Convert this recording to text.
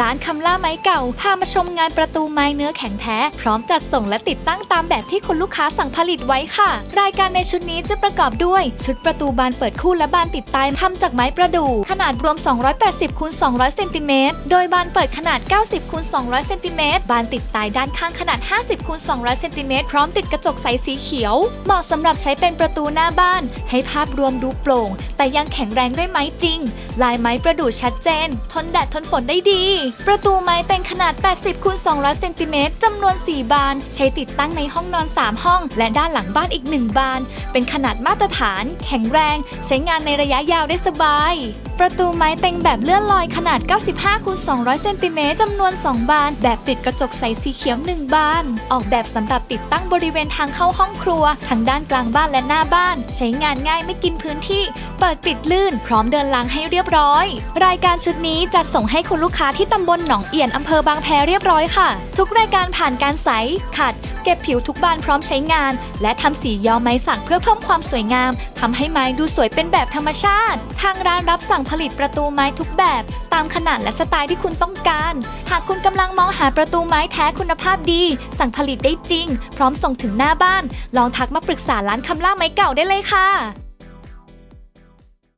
ร้านคำล่าไม้เก่า พามาชมงานประตูไม้เนื้อแข็งแท้ พร้อมจัดส่งและติดตั้งตามแบบที่คุณลูกค้าสั่งผลิตไว้ค่ะ รายการในชุดนี้จะประกอบด้วย ชุดประตูบานเปิดคู่และบานติดตายทำจากไม้ประดู่ขนาดรวม 280คูณ200เซนติเมตรโดยบานเปิดขนาด 90คูณ200เซนติเมตรบานติดตายด้านข้างขนาด 50คูณ200เซนติเมตรพร้อมติดกระจกใสสีเขียว เหมาะสำหรับใช้เป็นประตูหน้าบ้าน ให้ภาพรวมดูโปร่ง แต่ยังแข็งแรงด้วยไม้จริง ลายไม้ประดู่ชัดเจน ทนแดดทนฝนได้ดีประตูไม้แต่งขนาด 80คูณ200เซนติเมตรจำนวน 4 บาน ใช้ติดตั้งในห้องนอน 3 ห้อง และด้านหลังบ้านอีก 1 บาน เป็นขนาดมาตรฐาน แข็งแรง ใช้งานในระยะยาวได้สบายประตูไม้เต็งแบบเลื่อนลอยขนาด 95คูณ200เซนติเมตรจำนวน 2 บาน แบบติดกระจกใสสีเขียว 1 บาน ออกแบบสำหรับติดตั้งบริเวณทางเข้าห้องครัว ทั้งด้านกลางบ้านและหน้าบ้าน ใช้งานง่ายไม่กินพื้นที่ เปิดปิดลื่น พร้อมเดินล้างให้เรียบร้อย รายการชุดนี้จัดส่งให้คุณลูกค้าที่ตำบลหนองเอี่ยนอำเภอบางแพเรียบร้อยค่ะ ทุกรายการผ่านการใสขัด เก็บผิวทุกบานพร้อมใช้งาน และทำสีย้อมไม้สักเพื่อเพิ่มความสวยงามทำให้ไม้ดูสวยเป็นแบบธรรมชาติ ทางร้านรับสั่งผลิตประตูไม้ทุกแบบ ตามขนาดและสไตล์ที่คุณต้องการ หากคุณกำลังมองหาประตูไม้แท้คุณภาพดี สั่งผลิตได้จริง พร้อมส่งถึงหน้าบ้าน ลองทักมาปรึกษาร้านคำล่าไม้เก่าได้เลยค่ะ